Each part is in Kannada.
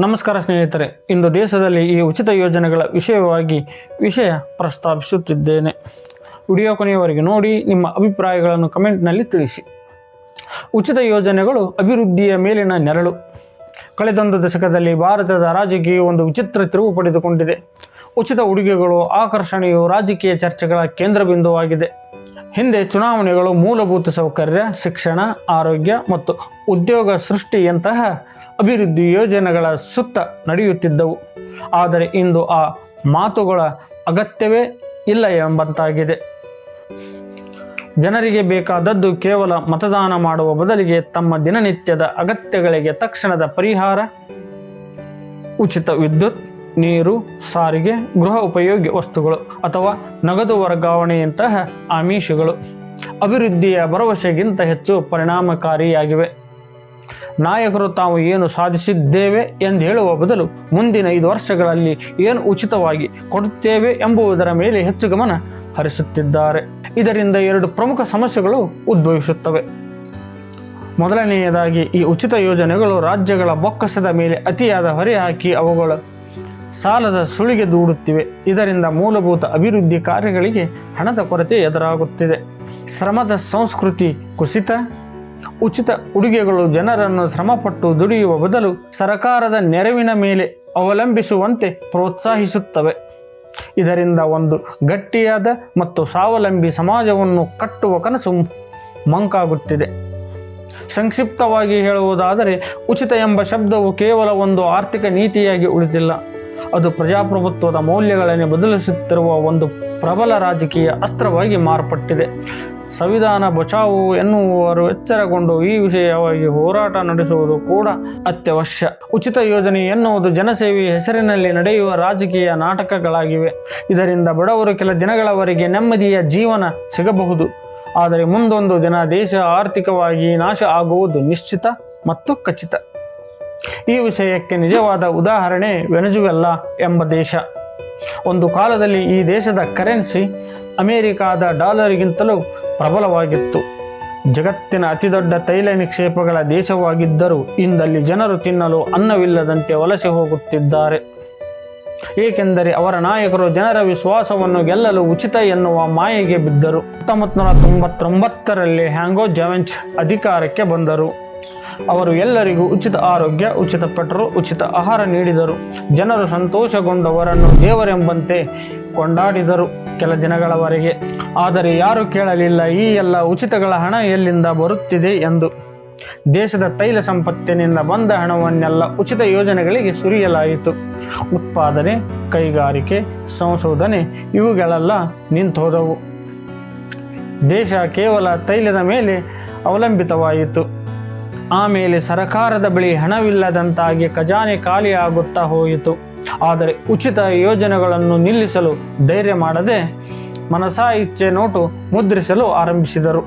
ನಮಸ್ಕಾರ ಸ್ನೇಹಿತರೆ, ಇಂದು ದೇಶದಲ್ಲಿ ಈ ಉಚಿತ ಯೋಜನೆಗಳ ವಿಷಯವಾಗಿ ವಿಷಯ ಪ್ರಸ್ತಾಪಿಸುತ್ತಿದ್ದೇನೆ. ವಿಡಿಯೋ ಕೊನೆಯವರೆಗೆ ನೋಡಿ, ನಿಮ್ಮ ಅಭಿಪ್ರಾಯಗಳನ್ನು ಕಮೆಂಟ್ನಲ್ಲಿ ತಿಳಿಸಿ. ಉಚಿತ ಯೋಜನೆಗಳು ಅಭಿವೃದ್ಧಿಯ ಮೇಲಿನ ನೆರಳು. ಕಳೆದೊಂದು ದಶಕದಲ್ಲಿ ಭಾರತದ ರಾಜಕೀಯ ಒಂದು ವಿಚಿತ್ರ ತಿರುವು ಪಡೆದುಕೊಂಡಿದೆ. ಉಚಿತ ಉಡುಗೆಗಳು, ಆಕರ್ಷಣೆಯು ರಾಜಕೀಯ ಚರ್ಚೆಗಳ ಕೇಂದ್ರ ಬಿಂದುವಾಗಿದೆ ಹಿಂದೆ ಚುನಾವಣೆಗಳು ಮೂಲಭೂತ ಸೌಕರ್ಯ, ಶಿಕ್ಷಣ, ಆರೋಗ್ಯ ಮತ್ತು ಉದ್ಯೋಗ ಸೃಷ್ಟಿಯಂತಹ ಅಭಿವೃದ್ಧಿ ಯೋಜನೆಗಳ ಸುತ್ತ ನಡೆಯುತ್ತಿದ್ದವು. ಆದರೆ ಇಂದು ಆ ಮಾತುಗಳ ಅಗತ್ಯವೇ ಇಲ್ಲ ಎಂಬಂತಾಗಿದೆ. ಜನರಿಗೆ ಬೇಕಾದದ್ದು ಕೇವಲ ಮತದಾನ ಮಾಡುವ ಬದಲಿಗೆ ತಮ್ಮ ದಿನನಿತ್ಯದ ಅಗತ್ಯಗಳಿಗೆ ತಕ್ಷಣದ ಪರಿಹಾರ, ಉಚಿತ ವಿದ್ಯುತ್, ನೀರು, ಸಾರಿಗೆ, ಗೃಹ ಉಪಯೋಗಿ ವಸ್ತುಗಳು ಅಥವಾ ನಗದು ವರ್ಗಾವಣೆಯಂತಹ ಆಮಿಷಗಳು ಅಭಿವೃದ್ಧಿಯ ಭರವಸೆಗಿಂತ ಹೆಚ್ಚು ಪರಿಣಾಮಕಾರಿಯಾಗಿವೆ. ನಾಯಕರು ತಾವು ಏನು ಸಾಧಿಸಿದ್ದೇವೆ ಎಂದು ಹೇಳುವ ಬದಲು ಮುಂದಿನ ಐದು ವರ್ಷಗಳಲ್ಲಿ ಏನು ಉಚಿತವಾಗಿ ಕೊಡುತ್ತೇವೆ ಎಂಬುದರ ಮೇಲೆ ಹೆಚ್ಚು ಗಮನ ಹರಿಸುತ್ತಿದ್ದಾರೆ. ಇದರಿಂದ ಎರಡು ಪ್ರಮುಖ ಸಮಸ್ಯೆಗಳು ಉದ್ಭವಿಸುತ್ತವೆ. ಮೊದಲನೆಯದಾಗಿ ಈ ಉಚಿತ ಯೋಜನೆಗಳು ರಾಜ್ಯಗಳ ಬೊಕ್ಕಸದ ಮೇಲೆ ಅತಿಯಾದ ಹೊರೆ ಹಾಕಿ ಅವುಗಳು ಸಾಲದ ಸುಳಿಗೆ ದೂಡುತ್ತಿವೆ. ಇದರಿಂದ ಮೂಲಭೂತ ಅಭಿವೃದ್ಧಿ ಕಾರ್ಯಗಳಿಗೆ ಹಣದ ಕೊರತೆ ಎದುರಾಗುತ್ತಿದೆ. ಶ್ರಮದ ಸಂಸ್ಕೃತಿ ಕುಸಿತ ಉಚಿತ ಉಡುಗೆಗಳು ಜನರನ್ನು ಶ್ರಮಪಟ್ಟು ದುಡಿಯುವ ಬದಲು ಸರಕಾರದ ನೆರವಿನ ಮೇಲೆ ಅವಲಂಬಿಸುವಂತೆ ಪ್ರೋತ್ಸಾಹಿಸುತ್ತವೆ. ಇದರಿಂದ ಒಂದು ಗಟ್ಟಿಯಾದ ಮತ್ತು ಸ್ವಾವಲಂಬಿ ಸಮಾಜವನ್ನು ಕಟ್ಟುವ ಕನಸು ಮಂಕಾಗುತ್ತಿದೆ. ಸಂಕ್ಷಿಪ್ತವಾಗಿ ಹೇಳುವುದಾದರೆ, ಉಚಿತ ಎಂಬ ಶಬ್ದವು ಕೇವಲ ಒಂದು ಆರ್ಥಿಕ ನೀತಿಯಾಗಿ ಉಳಿದಿಲ್ಲ. ಅದು ಪ್ರಜಾಪ್ರಭುತ್ವದ ಮೌಲ್ಯಗಳನ್ನು ಬದಲಿಸುತ್ತಿರುವ ಒಂದು ಪ್ರಬಲ ರಾಜಕೀಯ ಅಸ್ತ್ರವಾಗಿ ಮಾರ್ಪಟ್ಟಿದೆ. ಸಂವಿಧಾನ ಬಚಾವು ಎನ್ನುವರು ಎಚ್ಚರಗೊಂಡು ಈ ವಿಷಯವಾಗಿ ಹೋರಾಟ ನಡೆಸುವುದು ಕೂಡ ಅತ್ಯವಶ್ಯ. ಉಚಿತ ಯೋಜನೆ ಎನ್ನುವುದು ಜನಸೇವಿ ಹೆಸರಿನಲ್ಲಿ ನಡೆಯುವ ರಾಜಕೀಯ ನಾಟಕಗಳಾಗಿವೆ. ಇದರಿಂದ ಬಡವರು ಕೆಲ ದಿನಗಳವರೆಗೆ ನೆಮ್ಮದಿಯ ಜೀವನ ಸಿಗಬಹುದು. ಆದರೆ ಮುಂದೊಂದು ದಿನ ದೇಶ ಆರ್ಥಿಕವಾಗಿ ನಾಶ ಆಗುವುದು ನಿಶ್ಚಿತ ಮತ್ತು ಖಚಿತ. ಈ ವಿಷಯಕ್ಕೆ ನಿಜವಾದ ಉದಾಹರಣೆ ವೆನೆಜುವೆಲ್ಲಾ ಎಂಬ ದೇಶ. ಒಂದು ಕಾಲದಲ್ಲಿ ಈ ದೇಶದ ಕರೆನ್ಸಿ ಅಮೆರಿಕಾದ ಡಾಲರ್ಗಿಂತಲೂ ಪ್ರಬಲವಾಗಿತ್ತು. ಜಗತ್ತಿನ ಅತಿದೊಡ್ಡ ತೈಲ ನಿಕ್ಷೇಪಗಳ ದೇಶವಾಗಿದ್ದರೂ ಇಂದಲ್ಲಿ ಜನರು ತಿನ್ನಲು ಅನ್ನವಿಲ್ಲದಂತೆ ವಲಸೆ ಹೋಗುತ್ತಿದ್ದಾರೆ. ಏಕೆಂದರೆ ಅವರ ನಾಯಕರು ಜನರ ವಿಶ್ವಾಸವನ್ನು ಗೆಲ್ಲಲು ಉಚಿತ ಎನ್ನುವ ಮಾಯೆಗೆ ಬಿದ್ದರು. ಹತ್ತೊಂಬತ್ತು ನೂರ ತೊಂಬತ್ತೊಂಬತ್ತರಲ್ಲಿ ಹ್ಯಾಂಗೋ ಜವೆಂಚ್ ಅಧಿಕಾರಕ್ಕೆ ಬಂದರು. ಅವರು ಎಲ್ಲರಿಗೂ ಉಚಿತ ಆರೋಗ್ಯ, ಉಚಿತ ಪೆಟ್ರೋಲ್, ಉಚಿತ ಆಹಾರ ನೀಡಿದರು. ಜನರು ಸಂತೋಷಗೊಂಡವರನ್ನು ದೇವರೆಂಬಂತೆ ಕೊಂಡಾಡಿದರು ಕೆಲ ದಿನಗಳವರೆಗೆ. ಆದರೆ ಯಾರು ಕೇಳಲಿಲ್ಲ, ಈ ಎಲ್ಲ ಉಚಿತಗಳ ಹಣ ಎಲ್ಲಿಂದ ಬರುತ್ತಿದೆ ಎಂದು. ದೇಶದ ತೈಲ ಸಂಪತ್ತಿನಿಂದ ಬಂದ ಹಣವನ್ನೆಲ್ಲ ಉಚಿತ ಯೋಜನೆಗಳಿಗೆ ಸುರಿಯಲಾಯಿತು. ಉತ್ಪಾದನೆ, ಕೈಗಾರಿಕೆ, ಸಂಶೋಧನೆ ಇವುಗಳೆಲ್ಲ ನಿಂತೋದವು. ದೇಶ ಕೇವಲ ತೈಲದ ಮೇಲೆ ಅವಲಂಬಿತವಾಯಿತು. ಆಮೇಲೆ ಸರಕಾರದ ಬಳಿ ಹಣವಿಲ್ಲದಂತಾಗಿ ಖಜಾನೆ ಖಾಲಿಯಾಗುತ್ತಾ ಹೋಯಿತು. ಆದರೆ ಉಚಿತ ಯೋಜನೆಗಳನ್ನು ನಿಲ್ಲಿಸಲು ಧೈರ್ಯ ಮಾಡದೆ ಮನಸಾ ಇಚ್ಛೆ ನೋಟು ಮುದ್ರಿಸಲು ಆರಂಭಿಸಿದರು.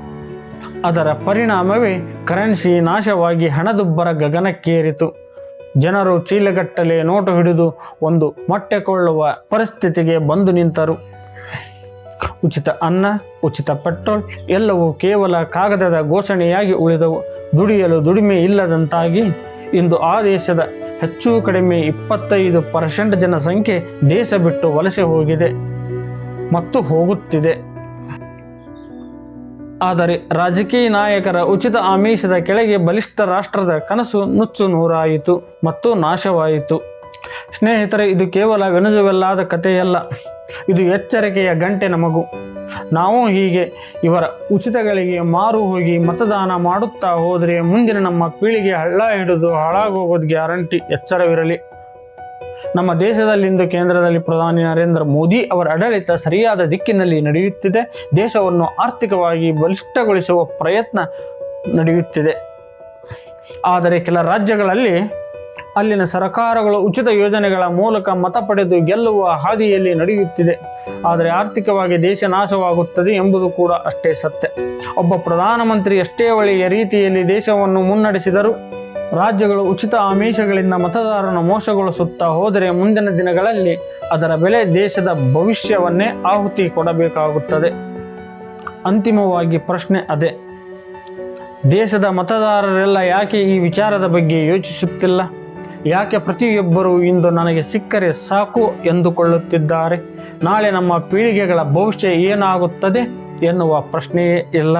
ಅದರ ಪರಿಣಾಮವೇ ಕರೆನ್ಸಿ ನಾಶವಾಗಿ ಹಣದುಬ್ಬರ ಗಗನಕ್ಕೇರಿತು. ಜನರು ಚೀಲಗಟ್ಟಲೆ ನೋಟು ಹಿಡಿದು ಒಂದು ಮೊಟ್ಟೆ ಕೊಳ್ಳುವ ಪರಿಸ್ಥಿತಿಗೆ ಬಂದು ನಿಂತರು. ಉಚಿತ ಅನ್ನ, ಉಚಿತ ಪೆಟ್ರೋಲ್ ಎಲ್ಲವೂ ಕೇವಲ ಕಾಗದದ ಘೋಷಣೆಯಾಗಿ ಉಳಿದವು. ದುಡಿಯಲು ದುಡಿಮೆ ಇಲ್ಲದಂತಾಗಿ ಇಂದು ಆ ದೇಶದ ಹೆಚ್ಚು ಕಡಿಮೆ ಇಪ್ಪತ್ತೈದು ಪರ್ಸೆಂಟ್ ಜನಸಂಖ್ಯೆ ದೇಶ ಬಿಟ್ಟು ವಲಸೆ ಹೋಗಿದೆ, ಮತ್ತು ಹೋಗುತ್ತಿದೆ. ಆದರೆ ರಾಜಕೀಯ ನಾಯಕರ ಉಚಿತ ಆಮಿಷದ ಕೆಳಗೆ ಬಲಿಷ್ಠ ರಾಷ್ಟ್ರದ ಕನಸು ನುಚ್ಚು ನೂರಾಯಿತು ಮತ್ತು ನಾಶವಾಯಿತು. ಸ್ನೇಹಿತರೆ, ಇದು ಕೇವಲ ವೆನುಜುವೆಲ್ಲಾದ ಕಥೆಯಲ್ಲ. ಇದು ಎಚ್ಚರಿಕೆಯ ಗಂಟೆ ನಮಗೂ ನಾವು ಹೀಗೆ ಇವರ ಉಚಿತಗಳಿಗೆ ಮಾರು ಹೋಗಿ ಮತದಾನ ಮಾಡುತ್ತಾ ಹೋದರೆ ಮುಂದಿನ ನಮ್ಮ ಪೀಳಿಗೆ ಹಳ್ಳ ಹಿಡಿದು ಹಾಳಾಗೋಗೋದು ಗ್ಯಾರಂಟಿ ಎಚ್ಚರವಿರಲಿ. ನಮ್ಮ ದೇಶದಲ್ಲಿಂದು ಕೇಂದ್ರದಲ್ಲಿ ಪ್ರಧಾನಿ ನರೇಂದ್ರ ಮೋದಿ ಅವರ ಆಡಳಿತ ಸರಿಯಾದ ದಿಕ್ಕಿನಲ್ಲಿ ನಡೆಯುತ್ತಿದೆ. ದೇಶವನ್ನು ಆರ್ಥಿಕವಾಗಿ ಬಲಿಷ್ಠಗೊಳಿಸುವ ಪ್ರಯತ್ನ ನಡೆಯುತ್ತಿದೆ. ಆದರೆ ಕೆಲ ರಾಜ್ಯಗಳಲ್ಲಿ ಅಲ್ಲಿನ ಸರಕಾರಗಳು ಉಚಿತ ಯೋಜನೆಗಳ ಮೂಲಕ ಮತ ಪಡೆದು ಗೆಲ್ಲುವ ಹಾದಿಯಲ್ಲಿ ನಡೆಯುತ್ತಿದೆ. ಆದರೆ ಆರ್ಥಿಕವಾಗಿ ದೇಶ ನಾಶವಾಗುತ್ತದೆ ಎಂಬುದು ಕೂಡ ಅಷ್ಟೇ ಸತ್ಯ. ಒಬ್ಬ ಪ್ರಧಾನಮಂತ್ರಿ ಎಷ್ಟೇ ಒಳ್ಳೆಯ ರೀತಿಯಲ್ಲಿ ದೇಶವನ್ನು ಮುನ್ನಡೆಸಿದರು ರಾಜ್ಯಗಳು ಉಚಿತ ಆಮಿಷಗಳಿಂದ ಮತದಾರನ ಮೋಸಗೊಳಿಸುತ್ತಾ ಹೋದರೆ ಮುಂದಿನ ದಿನಗಳಲ್ಲಿ ಅದರ ಬೆಲೆ ದೇಶದ ಭವಿಷ್ಯವನ್ನೇ ಆಹುತಿ ಕೊಡಬೇಕಾಗುತ್ತದೆ. ಅಂತಿಮವಾಗಿ ಪ್ರಶ್ನೆ ಅದೇ. ದೇಶದ ಮತದಾರರೆಲ್ಲ ಯಾಕೆ ಈ ವಿಚಾರದ ಬಗ್ಗೆ ಯೋಚಿಸುತ್ತಿಲ್ಲ? ಯಾಕೆ ಪ್ರತಿಯೊಬ್ಬರೂ ಇಂದು ನನಗೆ ಸಿಕ್ಕರೆ ಸಾಕು ಎಂದುಕೊಳ್ಳುತ್ತಿದ್ದಾರೆ? ನಾಳೆ ನಮ್ಮ ಪೀಳಿಗೆಗಳ ಭವಿಷ್ಯ ಏನಾಗುತ್ತದೆ ಎನ್ನುವ ಪ್ರಶ್ನೆಯೇ ಇಲ್ಲ.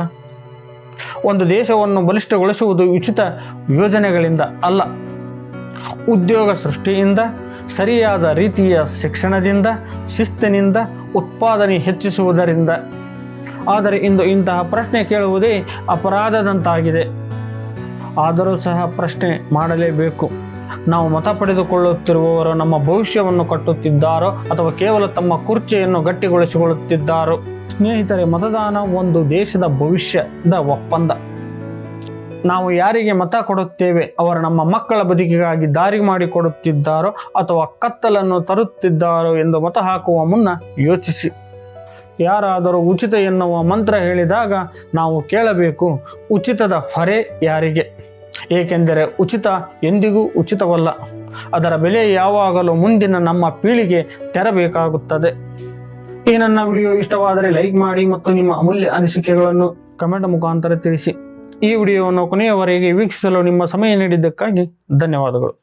ಒಂದು ದೇಶವನ್ನು ಬಲಿಷ್ಠಗೊಳಿಸುವುದು ಉಚಿತ ಯೋಜನೆಗಳಿಂದ ಅಲ್ಲ, ಉದ್ಯೋಗ ಸೃಷ್ಟಿಯಿಂದ, ಸರಿಯಾದ ರೀತಿಯ ಶಿಕ್ಷಣದಿಂದ, ಶಿಸ್ತಿನಿಂದ ಉತ್ಪಾದನೆ ಹೆಚ್ಚಿಸುವುದರಿಂದ. ಆದರೆ ಇಂದು ಇಂತಹ ಪ್ರಶ್ನೆ ಕೇಳುವುದೇ ಅಪರಾಧದಂತಾಗಿದೆ. ಆದರೂ ಸಹ ಪ್ರಶ್ನೆ ಮಾಡಲೇಬೇಕು. ನಾವು ಮತ ಪಡೆದುಕೊಳ್ಳುತ್ತಿರುವವರು ನಮ್ಮ ಭವಿಷ್ಯವನ್ನು ಕಟ್ಟುತ್ತಿದ್ದಾರೋ ಅಥವಾ ಕೇವಲ ತಮ್ಮ ಕುರ್ಚಿಯನ್ನು ಗಟ್ಟಿಗೊಳಿಸಿಕೊಳ್ಳುತ್ತಿದ್ದಾರೋ? ಸ್ನೇಹಿತರೆ, ಮತದಾನ ಒಂದು ದೇಶದ ಭವಿಷ್ಯದ ಒಪ್ಪಂದ. ನಾವು ಯಾರಿಗೆ ಮತ ಕೊಡುತ್ತೇವೆ, ಅವರು ನಮ್ಮ ಮಕ್ಕಳ ಬದುಕಿಗಾಗಿ ದಾರಿ ಮಾಡಿಕೊಡುತ್ತಿದ್ದಾರೋ ಅಥವಾ ಕತ್ತಲನ್ನು ತರುತ್ತಿದ್ದಾರೋ ಎಂದು ಮತ ಹಾಕುವ ಮುನ್ನ ಯೋಚಿಸಿ. ಯಾರಾದರೂ ಉಚಿತ ಎನ್ನುವ ಮಂತ್ರ ಹೇಳಿದಾಗ ನಾವು ಕೇಳಬೇಕು, ಉಚಿತದ ಹೊರೆ ಯಾರಿಗೆ? ಏಕೆಂದರೆ ಉಚಿತ ಎಂದಿಗೂ ಉಚಿತವಲ್ಲ. ಅದರ ಬೆಲೆ ಯಾವಾಗಲೂ ಮುಂದಿನ ನಮ್ಮ ಪೀಳಿಗೆ ತೆರಬೇಕಾಗುತ್ತದೆ. ಈ ನನ್ನ ವಿಡಿಯೋ ಇಷ್ಟವಾದರೆ ಲೈಕ್ ಮಾಡಿ ಮತ್ತು ನಿಮ್ಮ ಅಮೂಲ್ಯ ಅನಿಸಿಕೆಗಳನ್ನು ಕಮೆಂಟ್ ಮುಖಾಂತರ ತಿಳಿಸಿ. ಈ ವಿಡಿಯೋವನ್ನು ಕೊನೆಯವರೆಗೆ ವೀಕ್ಷಿಸಲು ನಿಮ್ಮ ಸಮಯ ನೀಡಿದ್ದಕ್ಕಾಗಿ ಧನ್ಯವಾದಗಳು.